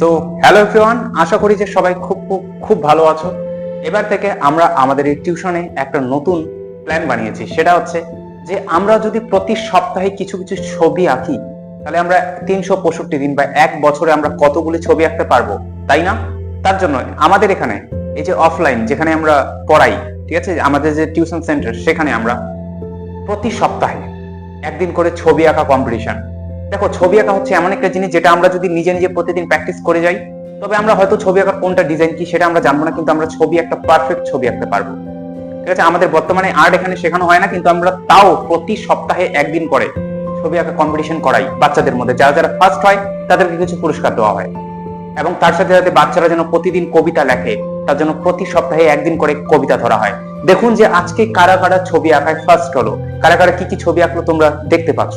So hello everyone আশা করি যে সবাই খুব খুব খুব ভালো আছো। এবার থেকে আমরা আমাদের এই টিউশনে একটা নতুন প্ল্যান বানিয়েছি। সেটা হচ্ছে যে আমরা যদি প্রতি সপ্তাহে কিছু কিছু ছবি আঁকি, তাহলে আমরা তিনশো পঁয়ষট্টি দিন বা এক বছরে আমরা কতগুলি ছবি আঁকতে পারব, তাই না? তার জন্য আমাদের এখানে এই যে অফলাইন যেখানে আমরা পড়াই, ঠিক আছে? আমাদের যে টিউশন সেন্টার সেখানে আমরা প্রতি সপ্তাহে একদিন করে ছবি আঁকা কম্পিটিশন দেখো, ছবি আঁকা হচ্ছে এমন একটা জিনিস যেটা আমরা যদি নিজে নিজে প্রতিদিন প্র্যাকটিস করে যাই, তবে আমরা হয়তো ছবি আঁকার কোনটা ডিজাইন কি সেটা আমরা জানব না, কিন্তু আমরা ছবি একটা পারফেক্ট ছবি আঁকতে পারব। ঠিক আছে? আমাদের বর্তমানে আর্ট এখানে শেখানো হয় না, কিন্তু আমরা তাও প্রতি সপ্তাহে একদিন করে ছবি আঁকা কম্পিটিশন করাই বাচ্চাদের মধ্যে। যারা যারা ফার্স্ট হয়, তাদেরকে কিছু পুরস্কার দেওয়া হয়। এবং তার সাথে সাথে বাচ্চারা যেন প্রতিদিন কবিতা লেখে, তার জন্য প্রতি সপ্তাহে একদিন করে কবিতা ধরা হয়। দেখুন যে আজকে কারা কারা ছবি আঁকায় ফার্স্ট হলো, কারা কারা কি কি ছবি আঁকলো তোমরা দেখতে পাচ্ছ।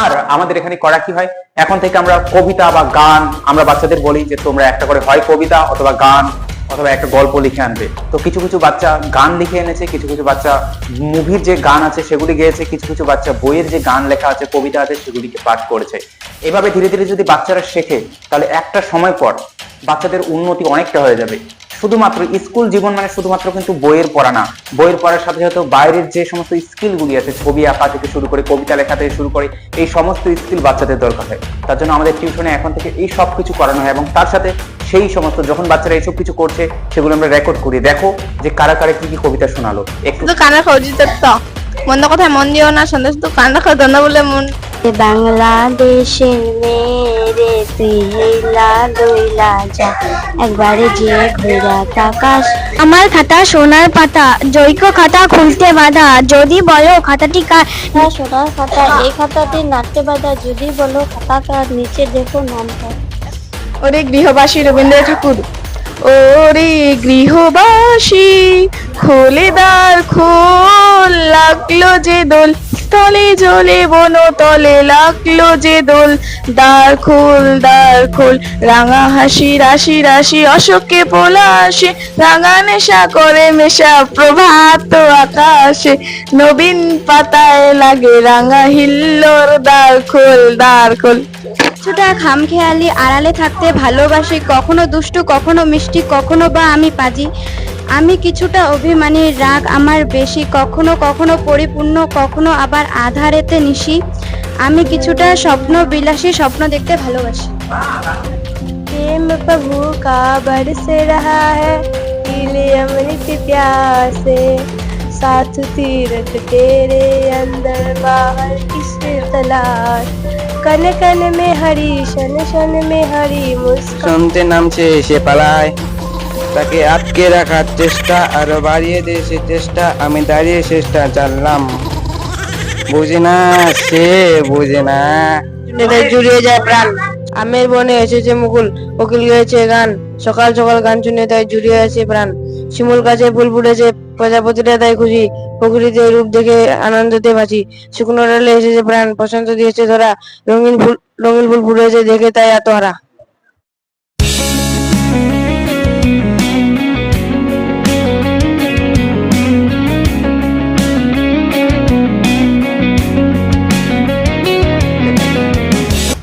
আর আমাদের এখানে করা কি হয়? এখন থেকে আমরা কবিতা বা গান আমরা বাচ্চাদের বলি যে তোমরা একটা করে হয় কবিতা অথবা গান অথবা একটা গল্প লিখে আনবে। তো কিছু কিছু বাচ্চা গান লিখে এনেছে, কিছু কিছু বাচ্চা মুভির যে গান আছে সেগুলি গেয়েছে, কিছু কিছু বাচ্চা বইয়ের যে গান লেখা আছে, কবিতা আছে সেগুলিকে পাঠ করেছে। এভাবে ধীরে ধীরে যদি বাচ্চারা শেখে, তাহলে একটা সময় পর বাচ্চাদের উন্নতি অনেকটা হয়ে যাবে। শুধুমাত্র স্কুল জীবন মানে শুধুমাত্র কিন্তু বইয়ের পড়া না। বইয়ের পড়ার সাথে সাথে বাইরের যে সমস্ত স্কিলগুলি আছে ছবি আঁকা থেকে শুরু করে কবিতা লেখা থেকে শুরু করে এই সমস্ত স্কিল বাচ্চাদের দরকার হয়। তার জন্য আমাদের টিউশনে এখন থেকে এই সব কিছু করানো হয় এবং তার সাথে সেই সমস্ত যখন বাচ্চারা এইসব কিছু করছে সেগুলো আমরা রেকর্ড করি। দেখো যে কারা কারা কি কি কবিতা শোনালো। একটু কানের খরচিত তো। মন্দ কথায় মন দিও না সন্দেশ তো কান রাখো না বলে মন। বাংলাদেশের মেরে আমার খাতা সোনার পাতা, জৈক খাতা খুলতে বাধা, যদি বলো খাতাটি কার? সোনার খাতা, এই খাতাটি নাট্যে বাধা, যদি বলো খাতাটার নিচে দেখো নামটা ওরে গৃহবাসী রবীন্দ্র ঠাকুর, ওরে গৃহবাসী খোলে দ্বার খোল লাগল যে দোল। স্থলে জলে বন তলে লাগল যে দোল। দ্বার খোল দ্বার খোল, রাঙা হাসি, রাশি রাশি, অশোকে আসে রাঙা নেশা করে মেশা প্রভাত আকাশে। নবীন পাতায় লাগে রাঙা হিল্লোর দ্বার খোল দ্বার খোল। কিছুটা খামখেয়ালি আড়ালে থাকতে ভালোবাসি, কখনো দুষ্টু, কখনো মিষ্টি, কখনো বা আমি পাজি। আমি কিছুটা অভিমানী, রাগ আমার বেশি, কখনো কখনো পরিপূর্ণ, কখনো আবার আধারেতে নিশি। আমি কিছুটা স্বপ্ন বিলাসী স্বপ্ন দেখতে ভালোবাসি। প্রেম প্রভু কা বরসে রহা হমৃত প্যাসে। সাথ তেরে, অন্দর তলাশ। কানে কানে মেহারি শনে শনে মেহারি শুনতে নামছে সে পালায় তাকে আটকে রাখার চেষ্টা আরও বাড়িয়ে দিয়ে সে চেষ্টা আমি দাঁড়িয়ে চেষ্টা জানলাম বুঝে না সে বুঝে না এটা জুড়িয়ে যায় প্রাণ আমের বনে এসেছে মুকুল উকিল গেয়েছে গান সকাল সকাল গান শুনে তাই জুড়িয়ে আছে প্রাণ শিমুল গাছে ফুল ফুটেছে প্রজাপতিরা তাই খুশি। প্রকৃতির রূপ দেখে আনন্দতে বাঁচি। শুকনো ডালে এসেছে প্রাণ, প্রশান্ত দিয়েছে ধরা। রঙিন ফুল রঙিন ফুল ফুটেছে দেখে তাই আত্মহারা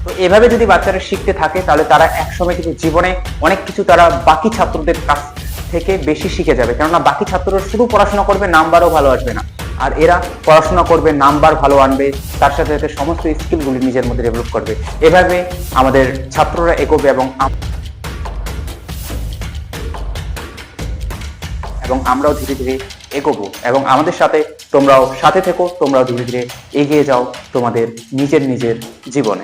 তো এভাবে যদি বাচ্চারা শিখতে থাকে, তাহলে তারা একসময় কিন্তু জীবনে অনেক কিছু তারা বাকি ছাত্রদের কাছ থেকে বেশি শিখে যাবে। কেননা বাকি ছাত্ররা শুধু পড়াশোনা করবে, নাম্বারও ভালো আসবে না। আর এরা পড়াশোনা করবে, নাম্বার ভালো আনবে, তার সাথে সাথে সমস্ত স্কিলগুলি নিজের মধ্যে ডেভেলপ করবে। এভাবে আমাদের ছাত্ররা এগোবে এবং এবং আমরাও ধীরে ধীরে এগোবো। এবং আমাদের সাথে তোমরাও সাথে থেকো, তোমরাও ধীরে ধীরে এগিয়ে যাও তোমাদের নিজের নিজের জীবনে।